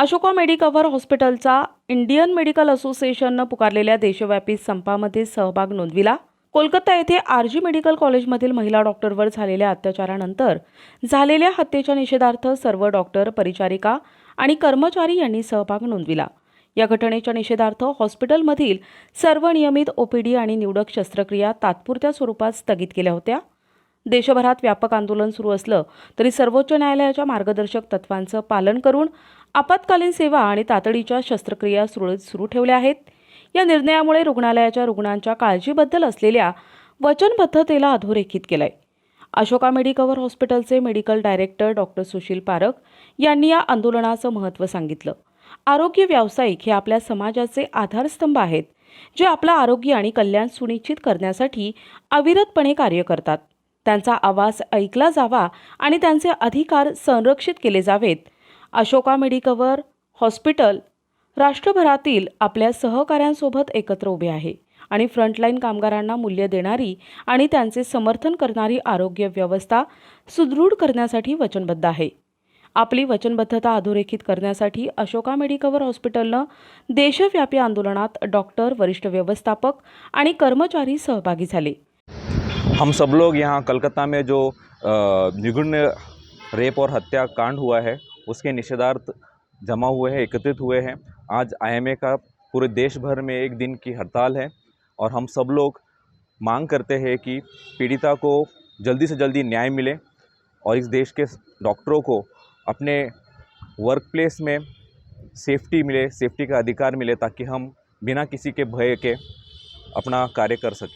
Ashoka Medicover हॉस्पिटलचा Indian medical असोसिएशननं पुकारलेल्या देशव्यापी संपामध्ये सहभाग नोंदविला. कोलकाता येथे आर जी मेडिकल कॉलेजमधील महिला डॉक्टरवर झालेल्या अत्याचारानंतर झालेल्या हत्येच्या निषेधार्थ सर्व डॉक्टर परिचारिका आणि कर्मचारी यांनी सहभाग नोंदविला. या घटनेच्या निषेधार्थ हॉस्पिटलमधील सर्व नियमित ओपीडी आणि निवडक शस्त्रक्रिया तात्पुरत्या स्वरूपात स्थगित केल्या होत्या. देशभरात व्यापक आंदोलन सुरू असलं तरी सर्वोच्च न्यायालयाच्या मार्गदर्शक तत्वांचं पालन करून आपत्कालीन सेवा आणि तातडीच्या शस्त्रक्रिया सुरळीत सुरू ठेवल्या आहेत. या निर्णयामुळे रुग्णालयाच्या रुग्णांच्या काळजीबद्दल असलेल्या वचनबद्धतेला अधोरेखित केलं आहे अशोका मेडिकवर हॉस्पिटलचे medical director doctor Sushil Parakh यांनी या आंदोलनाचं महत्त्व सांगितलं. आरोग्य व्यावसायिक हे आपल्या समाजाचे आधारस्तंभ आहेत जे आपलं आरोग्य आणि कल्याण सुनिश्चित करण्यासाठी अविरतपणे कार्य करतात. त्यांचा आवाज ऐकला जावा आणि त्यांचे अधिकार संरक्षित केले जावेत. अशोका मेडिकवर हॉस्पिटल राष्ट्रभरातील आपल्या सहकाऱ्यांसोबत एकत्र उभे आहे आणि फ्रंटलाईन कामगारांना मूल्य देणारी आणि त्यांचे समर्थन करणारी आरोग्य व्यवस्था सुदृढ करण्यासाठी वचनबद्ध आहे. आपली वचनबद्धता अधोरेखित करण्यासाठी अशोका मेडिकवर हॉस्पिटलनं देशव्यापी आंदोलनात डॉक्टर वरिष्ठ व्यवस्थापक आणि कर्मचारी सहभागी झाले. हम सब लोग यहाँ कलकत्ता में जो निगुण्य रेप और हत्या कांड हुआ है, उसके निषेधार्थ जमा हुए हैं, एकत्रित हुए हैं। आज आईएमए का पूरे देश भर में एक दिन की हड़ताल है और हम सब लोग मांग करते हैं कि पीड़िता को जल्दी से जल्दी न्याय मिले और इस देश के डॉक्टरों को अपने वर्क प्लेस में सेफ्टी मिले, सेफ्टी का अधिकार मिले ताकि हम बिना किसी के भय के अपना कार्य कर सकें।